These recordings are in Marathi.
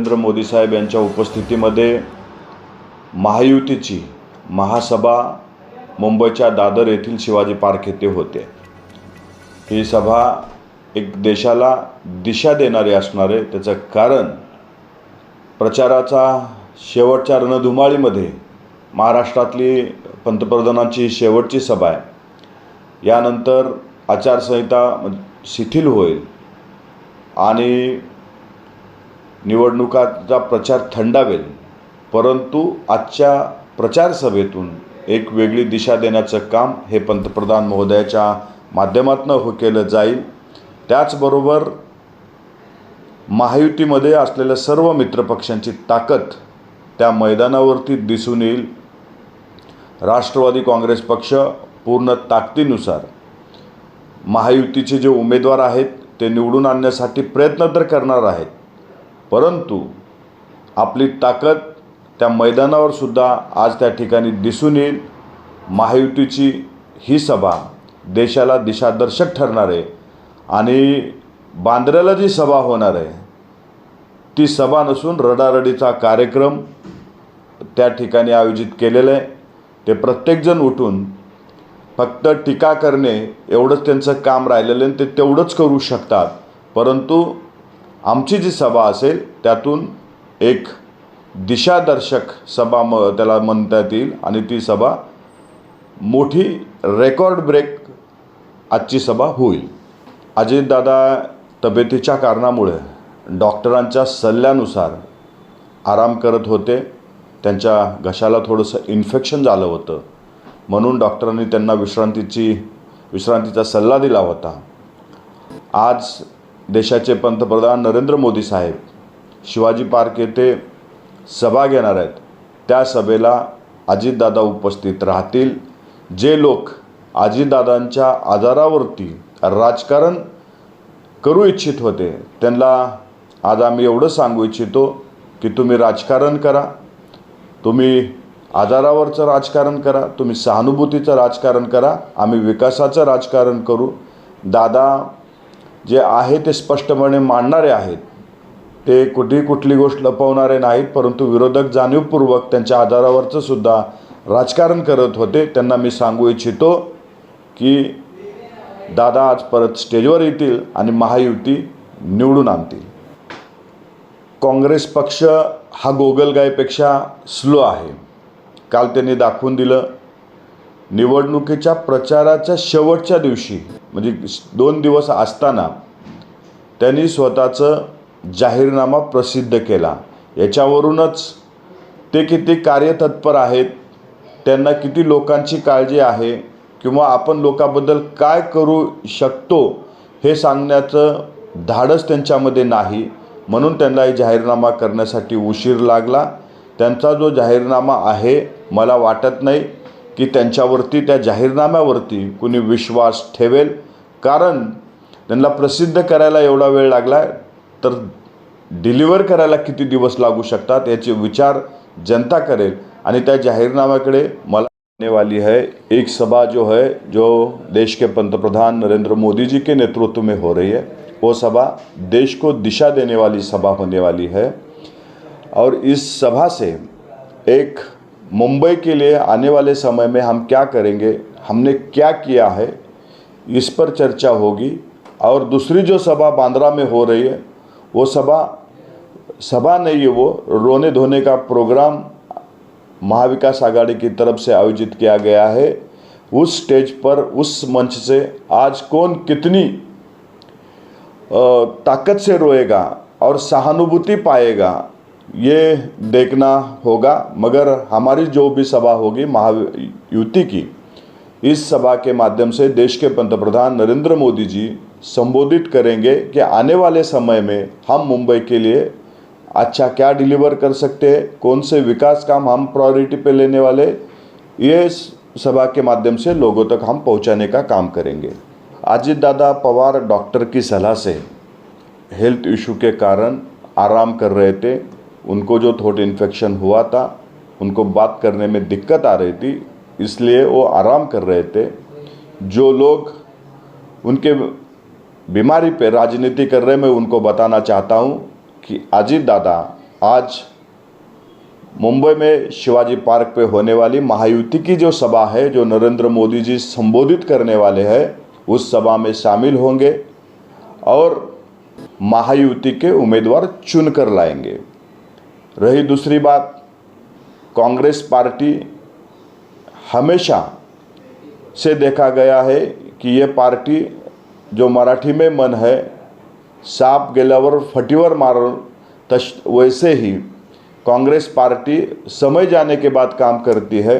नरेंद्र मोदी साहेब यांच्या उपस्थितीमध्ये महायुतीची महासभा मुंबईच्या दादर येथील शिवाजी पार्क येथे होते. ही सभा एक देशाला दिशा देणारी असणार आहे. त्याचं कारण प्रचाराचा शेवटच्या रणधुमाळीमध्ये महाराष्ट्रातली पंतप्रधानांची शेवटची सभा आहे. यानंतर आचारसंहिता शिथिल होईल आणि निवडणुकाचा प्रचार थंडावेल परंतु आजच्या प्रचार सभेतून एक वेगळी दिशा देण्याचं काम हे पंतप्रधान महोदयाच्या माध्यमातून हो केलं जाईल. त्याचबरोबर महायुतीमध्ये असलेल्या सर्व मित्रपक्षांची ताकद त्या मैदानावरती दिसून येईल. राष्ट्रवादी काँग्रेस पक्ष पूर्ण ताकदीनुसार महायुतीचे जे उमेदवार आहेत ते निवडून आणण्यासाठी प्रयत्न तर करणार आहेत परंतु आपली ताकद त्या मैदानावर सुद्धा आज त्या ठिकाणी दिसून येईल. महायुतीची ही सभा देशाला दिशादर्शक ठरणार आहे आणि बांद्र्याला जी सभा होणार आहे ती सभा नसून रडारडीचा कार्यक्रम त्या ठिकाणी आयोजित केलेला आहे. ते प्रत्येकजण उठून फक्त टीका करणे एवढंच त्यांचं काम राहिलेलं आहे आणि ते तेवढंच करू शकतात. परंतु आमची जी सभा असेल त्यातून एक दिशादर्शक सभा म त्याला म्हणता येईल आणि ती सभा मोठी रेकॉर्ड ब्रेक आजची सभा होईल. अजितदादा तब्येतीच्या कारणामुळे डॉक्टरांच्या सल्ल्यानुसार आराम करत होते. त्यांच्या घशाला थोडंसं इन्फेक्शन झालं होतं. म्हणून डॉक्टरांनी त्यांना विश्रांतीची विश्रांतीचा सल्ला दिला होता. आज देशाचे पंतप्रधान नरेंद्र मोदी साहेब शिवाजी पार्क येथे सभा घेणार आहेत. त्या सभेला अजितदादा उपस्थित राहतील. जे लोक अजितदादांच्या आजारावरती राजकारण करू इच्छित होते त्यांना आज आम्ही एवढं सांगू इच्छितो की तुम्ही राजकारण करा तुम्ही आजारावरचं राजकारण करा तुम्ही सहानुभूतीचं राजकारण करा आम्ही विकासाचं राजकारण करू. दादा जे आहे ते स्पष्टपणे मांडणारे आहेत. ते कुठेही कुठली गोष्ट लपवणारे नाहीत परंतु विरोधक जाणीवपूर्वक त्यांच्या आधारावरचं सुद्धा राजकारण करत होते. त्यांना मी सांगू इच्छितो की दादा आज परत स्टेजवर येतील आणि महायुती निवडून आणतील. काँग्रेस पक्ष हा गोगलगायपेक्षा स्लो आहे. काल त्यांनी दाखवून दिलं निवडणुकीच्या प्रचाराच्या शेवटच्या दिवशी म्हणजे दोन दिवस असताना त्यांनी स्वतःचं जाहीरनामा प्रसिद्ध केला. याच्यावरूनच ते किती कार्यतत्पर आहेत त्यांना किती लोकांची काळजी आहे किंवा आपण लोकांबद्दल काय करू शकतो हे सांगण्याचं धाडस त्यांच्यामध्ये नाही. म्हणून त्यांना जाहीरनामा करण्यासाठी उशीर लागला. त्यांचा जो जाहीरनामा आहे मला वाटत नाही. की त्यांच्यावरती त्या जाहीरनाम्यावरती कुणी विश्वास ठेवेल? कारण त्यांना प्रसिद्ध करायला एवढा वेळ लागला तर डिलिव्हर करायला किती दिवस लागू शकतात याचे विचार जनता करेल. आणि त्या जाहीरनाम्याकडे मला आने वाली है एक सभा जो है जो देश के पंतप्रधान नरेंद्र मोदी जी के नेतृत्व में हो रही है वो सभा देश को दिशा देने वाली सभा होने वाली है। और इस सभा से एक मुंबई के लिए आने वाले समय में हम क्या करेंगे, हमने क्या किया है, इस पर चर्चा होगी। और दूसरी जो सभा बांद्रा में हो रही है, वो सभा सभा नहीं है वो, रोने धोने का प्रोग्राम महाविकास आघाड़ी की तरफ़ से आयोजित किया गया है। उस स्टेज पर, उस मंच से आज कौन कितनी ताकत से रोएगा और सहानुभूति पाएगा ये देखना होगा, मगर हमारी जो भी सभा होगी महायुति की, इस सभा के माध्यम से देश के पंतप्रधान नरेंद्र मोदी जी संबोधित करेंगे कि आने वाले समय में हम मुंबई के लिए अच्छा क्या डिलीवर कर सकते हैं, कौन से विकास काम हम प्रायोरिटी पे लेने वाले, ये सभा के माध्यम से लोगों तक हम पहुँचाने का काम करेंगे। अजित दादा पवार डॉक्टर की सलाह से हेल्थ इशू के कारण आराम कर रहे थे उनको जो थ्रोट इन्फेक्शन हुआ था, उनको बात करने में दिक्कत आ रही थी, इसलिए वो आराम कर रहे थे। जो लोग उनके बीमारी पे राजनीति कर रहे मैं उनको बताना चाहता हूँ कि अजीत दादा, आज मुंबई में शिवाजी पार्क पे होने वाली महायुति की जो सभा है, जो नरेंद्र मोदी जी संबोधित करने वाले हैं, उस सभा में शामिल होंगे और महायुति के उम्मीदवार चुनकर लाएँगे। रही दूसरी बात, कांग्रेस पार्टी हमेशा से देखा गया है कि ये पार्टी जो मराठी में मन है, साप गेल्यावर फटीवर मारो, तश, वैसे ही कांग्रेस पार्टी समय जाने के बाद काम करती है।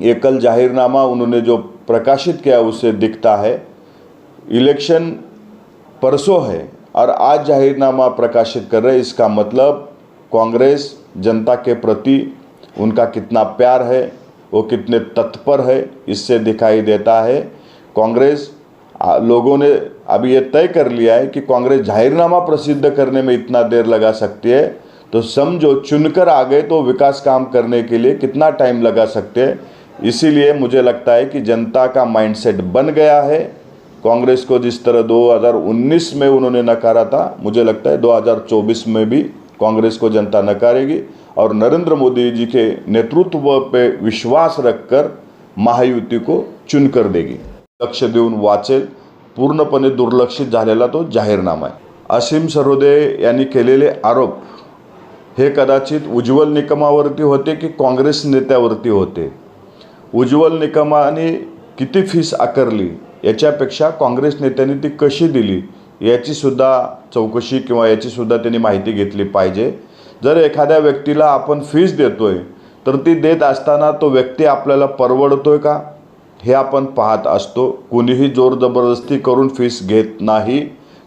ये कल जाहिरनामा उन्होंने जो प्रकाशित किया उससे दिखता है। इलेक्शन परसों है और आज जाहिरनामा प्रकाशित कर रहे इसका मतलब कांग्रेस जनता के प्रति उनका कितना प्यार है, वो कितने तत्पर है, इससे दिखाई देता है। कांग्रेस लोगों ने अभी ये तय कर लिया है कि कांग्रेस जाहिरनामा प्रसिद्ध करने में इतना देर लगा सकती है। तो समझो चुनकर आ गए तो विकास काम करने के लिए कितना टाइम लगा सकते हैं? इसीलिए मुझे लगता है कि जनता का माइंडसेट बन गया है। कांग्रेस को जिस तरह 2019 में उन्होंने नकारा था, मुझे लगता है 2024 में भी कांग्रेस को जनता नकारेगी और नरेंद्र मोदी जी के नेतृत्व पे विश्वास रखकर महायुति को चुनकर देगी। लक्ष देऊन वाचेल पूर्णपणे दुर्लक्षित झालेला तो जाहीरनामा आहे. असीम सरोदे यांनी केलेले आरोप हे कदाचित उज्ज्वल निकमावरती होते की काँग्रेस नेत्यावरती होते? उज्ज्वल निकमाने किती फीस आकारली? याच्यापेक्षा काँग्रेस नेत्यांनी ती कशी दिली? याचीसुद्धा चौकशी किंवा याचीसुद्धा त्यांनी माहिती घेतली पाहिजे. जर एखाद्या व्यक्तीला आपण फीज देतो आहे तर ती देत असताना तो व्यक्ती आपल्याला परवडतो आहे का? हे आपण पाहत असतो. कुणीही जोर जबरदस्ती करून फीस घेत नाही.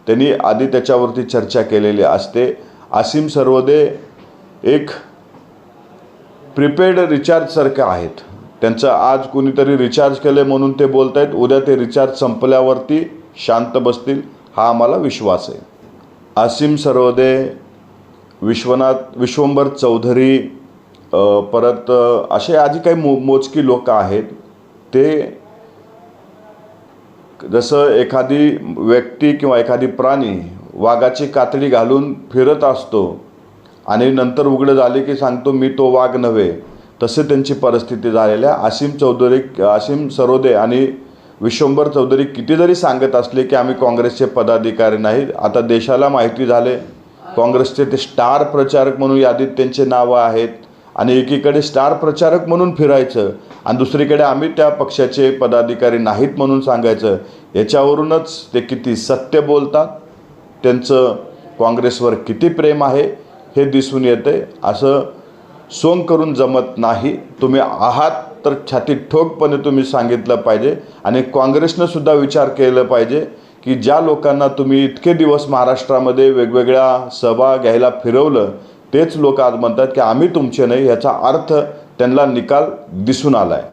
त्यांनी आधी त्याच्यावरती चर्चा केलेली असते. असीम सर्वदे एक प्रिपेड रिचार्जसारखे आहेत. त्यांचं आज कुणीतरी रिचार्ज केले म्हणून ते बोलत आहेत उद्या ते रिचार्ज संपल्यावरती शांत बसतील. हा आम्हाला विश्वास आहे. आसिम सरोदे विश्वनाथ विश्वंभर चौधरी परत असे आधी काही मो मोजकी लोक आहेत. ते जसं एखादी व्यक्ती किंवा एखादी प्राणी वाघाची कातडी घालून फिरत असतो आणि नंतर उघडं झाले की सांगतो मी तो वाघ नव्हे. तसे त्यांची परिस्थिती झालेली आहे. आसिम चौधरी आसिम सरोदे आणि विश्वंभर चौधरी किती जरी सांगत असले की आम्ही काँग्रेसचे पदाधिकारी नाहीत. आता देशाला माहिती झाले. काँग्रेसचे ते स्टार प्रचारक म्हणून यादीत त्यांचे नावं आहेत. आणि एकीकडे स्टार प्रचारक म्हणून फिरायचं आणि दुसरीकडे आम्ही त्या पक्षाचे पदाधिकारी नाहीत म्हणून सांगायचं. याच्यावरूनच ते किती सत्य बोलतात. त्यांचं काँग्रेसवर किती प्रेम आहे हे दिसून येते असं सोंग करून जमत नाही. तुम्ही आहात. तर छातीत ठोकपणे तुम्ही सांगितलं पाहिजे. आणि काँग्रेसनं सुद्धा विचार केला पाहिजे की ज्या लोकांना तुम्ही इतके दिवस महाराष्ट्रामध्ये वेगवेगळ्या सभा घ्यायला फिरवलं तेच लोक आज म्हणतात की आम्ही तुमचे नाही ह्याचा अर्थ त्यांना निकाल दिसून आला आहे